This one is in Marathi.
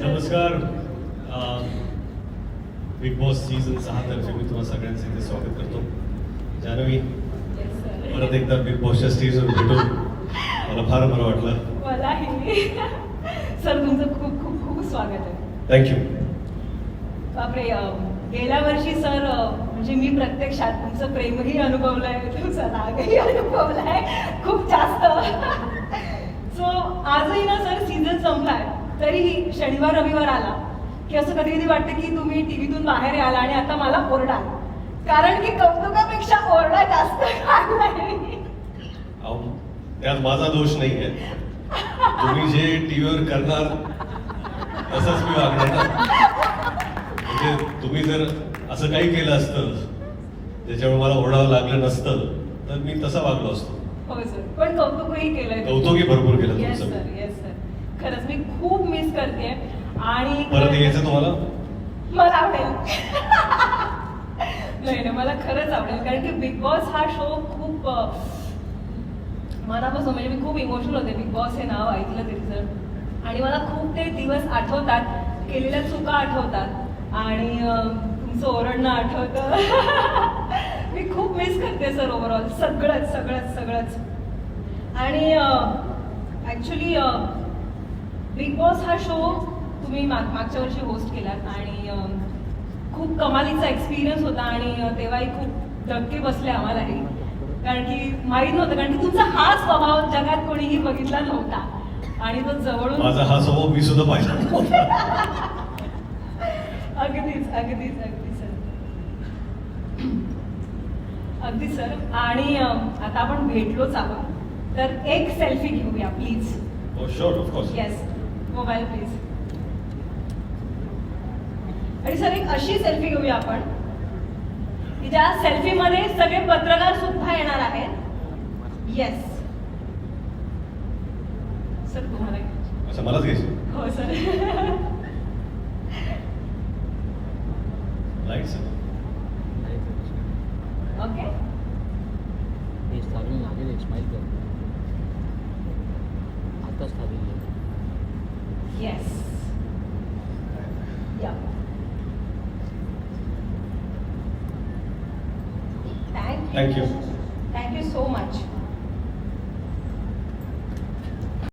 नमस्कार. बिग बॉस सीझन सहा तर्फे मी तुम्हाला सगळ्यांचे इथे स्वागत करतो. sir. परत एकदा बिग बॉसच्या स्टेजवर भेटून मला फार बरं वाटलं. सर तुमचं खूप खूप खूप स्वागत आहे. थँक्यू बापरे गेल्या वर्षी सर म्हणजे मी प्रत्यक्षात तुमचं प्रेमही अनुभवलंय तुमचा रागही अनुभवलाय. खूप जास्त सो आजही ना सर सीझन संपलाय. तरीही शनिवार रविवार आला की असं कधी कधी वाटतं की तुम्ही टीव्हीतून बाहेर आला आणि आता मला ओरडाल. कारण की कौतुकापेक्षा ओरडा जास्त त्यात माझा दोष नाही आहे तुम्ही जे टीव्हीवर करणार तसंच मी वागणार म्हणजे तुम्ही जर असं काही केलं असतं त्याच्यामुळे मला ओरडावं लागलं नसतं तर मी तसा वागलो असतो. हो सर. पण कौतुकही केलंय. कौतुकही भरपूर केलं तुमचं. सर येस सर खरंच मी खूप मिस करते आणि परत यायचं तुम्हाला? मला आवडेल. नाही नाही मला खरंच आवडेल. कारण की बिग बॉस हा शो खूप मनापासून म्हणजे मी खूप इमोशनल होते. बिग बॉस हे नाव ऐकलं तरी सर आणि मला खूप ते दिवस आठवतात. केलेल्या चुका आठवतात. आणि तुमचं ओरडणं आठवतं. मी खूप मिस करते सर ओव्हरऑल सगळंच सगळंच सगळंच. आणि ॲक्च्युली बिग बॉस हा शो तुम्ही माग मागच्या वर्षी होस्ट केलात आणि खूप कमालीचा एक्सपिरियन्स होता आणि तेव्हाही खूप धक्के बसले आम्हालाही. कारण की माहीत नव्हतं कारण की तुमचा हा स्वभाव जगात कोणीही बघितला नव्हता. आणि तो जवळून माझा हा स्वभाव मी सुद्धा पाहिला. अगदीच अगदीच अगदी सर. अगदी सर. आणि आता आपण भेटलोच आहोत. तर एक सेल्फी घेऊया please sure of course yes mobile please आणि सर एक अशी सेल्फी घेऊया आपण की ज्या सेल्फीमध्ये सगळे पत्रकार सुद्धा येणार आहेत. येस सर तुम्हाला मलाच घ्यायची? हो सर. ओके हे एक स्माईल कर Yes. Yeah. Thank you. Thank you so much.